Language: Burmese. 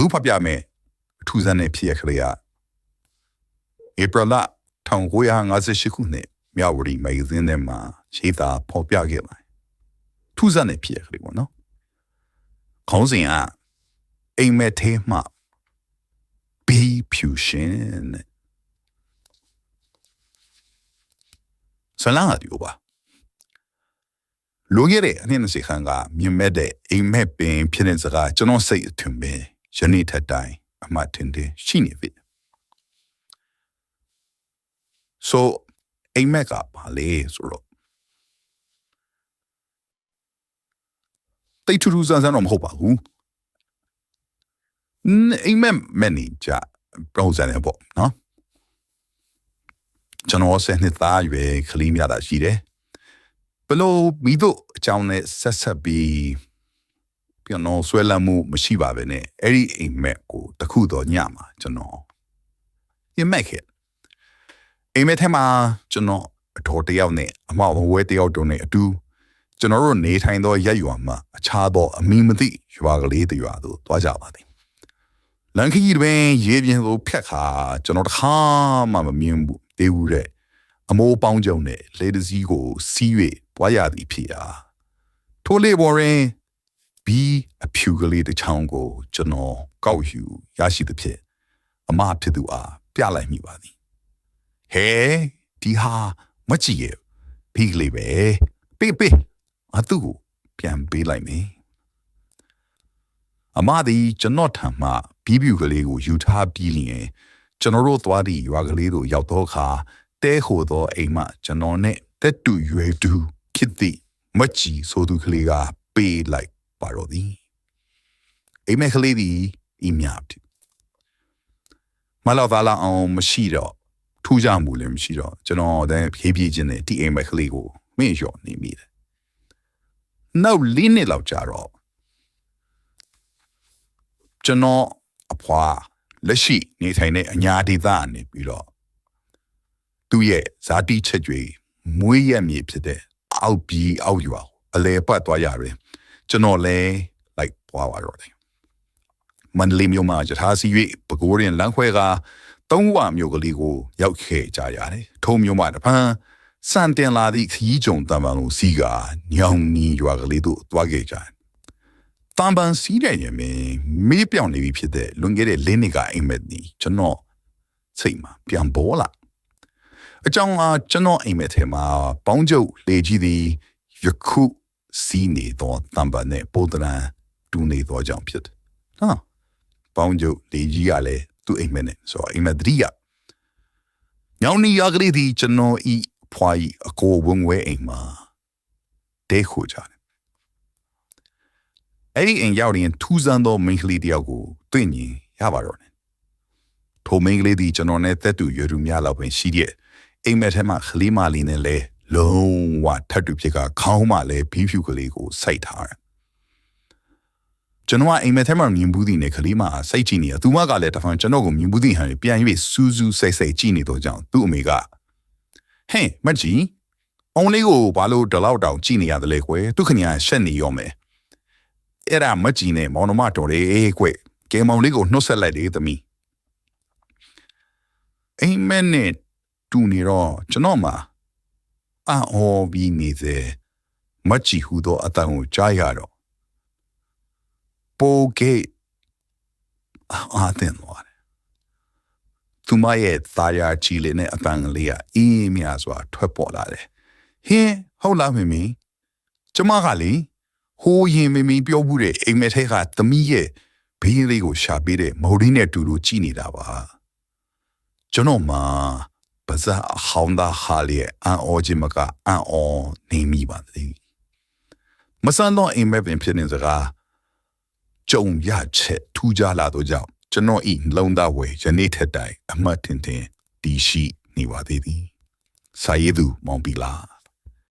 ခုဖတ်ပြမယ်အထူးဆန်းတဲ့ဖြစ်ရကလေးကဧပြီလ1958ခုနှစ်မြောက်ဝတီမဂ္ဂဇင်းထဲမှာရေးသားဖော်ပြခဲ့ပါတယ်ထူးဆန်းတဲ့ဖြစ်ရကလေးပေါ့နော်ခေါင်းစဉ်ကအိမ်မက်သေးမှ B fusion ဆလန်အဒီဘာလိုခဲ့တဲ့အနည်းနဲ့စိခန်းကမြင်မဲ့တဲ့အိမ်မက်ပင်ဖြစ်တဲ့စကားကျွန်တော်စိတ်အထွင်ပဲ ယနေ့ထက်တိုင်းအမှတ်တင်တင်ရှိနေပြီ so အိမ်မက်ကပါလေဆိုတော့တိတ်ထူးထူးဆန်းဆန်းတော့မဟုတ်ပါဘူးအိမ်မက်မန်နေဂျာပြောစတယ်ပေါ့နော်ကျွန်တော်ဆက်နှစ်သားရွယ်ကလေးများတာရှိတယ်ဘလို့မိတို့အကြောင်းနဲ့ဆက်ဆက်ပြီး ပြန်တော့ဆွဲလမ်းမှုမရှိပါပဲနဲ့အဲ့ဒီအိမ်မက်ကိုတခုတော့ညမှာကျွန်တော်အိမ်မက်ခဲ့အိမ်မက်ထဲမှာကျွန်တော်အတော်တယောက်နဲ့အမောင်ဝဲတယောက်တုံးနဲ့အတူကျွန်တော်တို့နေထိုင်သောရက်ရွာမှာအခြားသောအမိမသိရွာကလေးတရွာသို့သွားကြပါသည်လန်ခီတွင်ရေပြင်ကိုဖြတ်ခါကျွန်တော်တခါမှမမြင်ဘူးသေးဘူးတဲ့အမိုးပေါင်းကြုံနဲ့လေတစည်းကိုစီး၍ပွားရသည်ဖြစ်ရာထိုးလေးပေါ်တွင် ဘီအဖြူကလေးတစ်ချောင်းကိုကျွန်တော်ကောက်ယူရရှိသဖြင့်အမဖြစ်သူအားပြလိုက်မိပါသည်ဟဲဒီဟာမကြည့်ရဘီကလေးပဲပေးပေးအသူ့ကိုပြန်ပေးလိုက်မယ်အမသည်ကျွန်တော်ထံမှဘီးပြူကလေးကိုယူထားပြီးလျင်ကျွန်တော်တို့သွားသည့်ရွာကလေးတို့ရောက်တော့ခါတဲဟိုသောအိမ်မှကျွန်တော်နဲ့တက်တူရွယ်တူဖြစ်သည့်မကြည်ဆိုသူကလေးကပေးလိုက် ပါတော့သည်အိမ်မက်ကလေးသည်ဤမြပ်မလာသာလာအောင်မရှိတော့ထူးကြမှုလည်းမရှိတော့ကျွန်တော်တည်းဖြည်းဖြည်းချင်းနဲ့ဒီအိမ်မက်ကလေးကိုမင်းလျှော့နေမိတယ်နောက်လေးနှစ်လောက်ကြာတော့ကျွန်တော်အဖွာလက်ရှိနေထိုင်တဲ့အညာဒေသအနေပြီးတော့သူ့ရဲ့ဇာတိချက်တွေမွေးရမြေဖြစ်တဲ့အောက်ပြီးအောက်ရွာအလဲပတ်သွားရတယ် ကျွန်တော်လည်းလိုက်သွားပါတော့တယ်မန္တလေးမြို့မှာယထာစီ၍ပကိုးရင်လမ်းခွဲကသုံးဝမြို့ကလေးကိုရောက်ခဲ့ကြရတယ်ထုံမြို့မှာတပန်းစံတင်လာသည့်ခီးကြုံတံပန်လိုစီကညောင်နီရွာကလေးတို့သွားခဲ့ကြတယ်တံပန်စီးတဲ့ရင်မေးပြောင်းနေပြီဖြစ်တဲ့လွန်ခဲ့တဲ့လင်းနှစ်ကအိမ်မက်ဒီကျွန်တော်စိတ်မှာပြန်ပေါ်လာအကြောင်းကကျွန်တော်အိမ်မက်ထဲမှာပေါင်းကျုပ်လေကြီးသည်ယခု စီးနေသောတံပန်နဲ့ပိုဒရန်တူနေသောကြောင့်ဖြစ်တယ်နော်ပေါင်းကျုပ်လေကြီးကလည်းသူ့အိမ်မက်နဲ့ဆိုတော့အိမ်မက်တတိယညောင်နီရကလေးဒီကျွန်တော်ဤဖွာဤအကိုဝငွဲအိမ်မှာတဲခိုကြတယ်အဲ့ဒီအိမ်ရောက်ရင်ထူးဆန်းသောမိန်းကလေးတယောက်ကိုတွေ့မြင်ရပါတော့တယ်ထိုမိန်းကလေးဒီကျွန်တော်နဲ့သက်တူရွယ်သူများလောက်ပင်ရှိတဲ့အိမ်မက်ထဲမှာခလေးမလေးနဲ့လဲ လုံးဝထပ်တူဖြစ်ကခေါင်းမှလည်းဘီးဖြူကလေးကိုစိုက်ထားတယ်ကျွန်တော်ကအိမ်မက်ထဲမှာမြင်ဘူးသည်နဲ့ခလေးမစိုက်ကြည့်နေတယ်သူမကလည်းတဖန်ကျွန်တော်ကိုမြင်ဘူးသည်ဟန်ပြန်၍စူးစူးစိတ်စိတ်ကြည့်နေတော့ကြောင့်သူ့အမေကဟဲ့မကြီးအောင်လေးကိုဘာလို့ဒီလောက်တောင်ကြည့်နေရတယ်လဲကွယ်သူခဏရှက်နေရောမယ်အဲ့ဒါမကြီးနဲ့မောင်နှမတော်လေးကွယ်ကဲမောင်လေးကိုနှုတ်ဆက်လိုက်တယ်သမီးအိမ်မက်နဲ့တူနေတော့ကျွန်တော်မှာ အော်ပြီးနေစေမချီဟူသောအတန်ကိုကြားရတော့ပိုကေအာတင်သွားတယ်သူမရဲ့သားရချီလေးနဲ့အတန်ကလေးကအင်းမြစွာထွက်ပေါ်လာတယ်ဟင်းဟုတ်လားမမီကျမကလေဟိုးရင်မမီပြောဘူးတဲ့အိမ်မက်ထဲကသမီးရဲ့ဘေးလေးကိုရှာပေးတဲ့မော်ရီနဲ့တူတူကြည်နေတာပါကျွန်တော်မှာ ပါဇာအဟောင်းသားဟာလျက်အန်အောခြင်းမကအန်အောနေမိပါသည်မဆန်တော့အိမ်မက်ပင်ဖြစ်နေစကားကြုံရချက်ထူးခြားလာတော့ကြောင့်ကျွန်တော်ဤလုံသားဝဲယနေ့ထက်တိုင်အမှတ်တင်တင်တည်ရှိနေပါသေးသည်စာရေးသူမောင်ပီလာ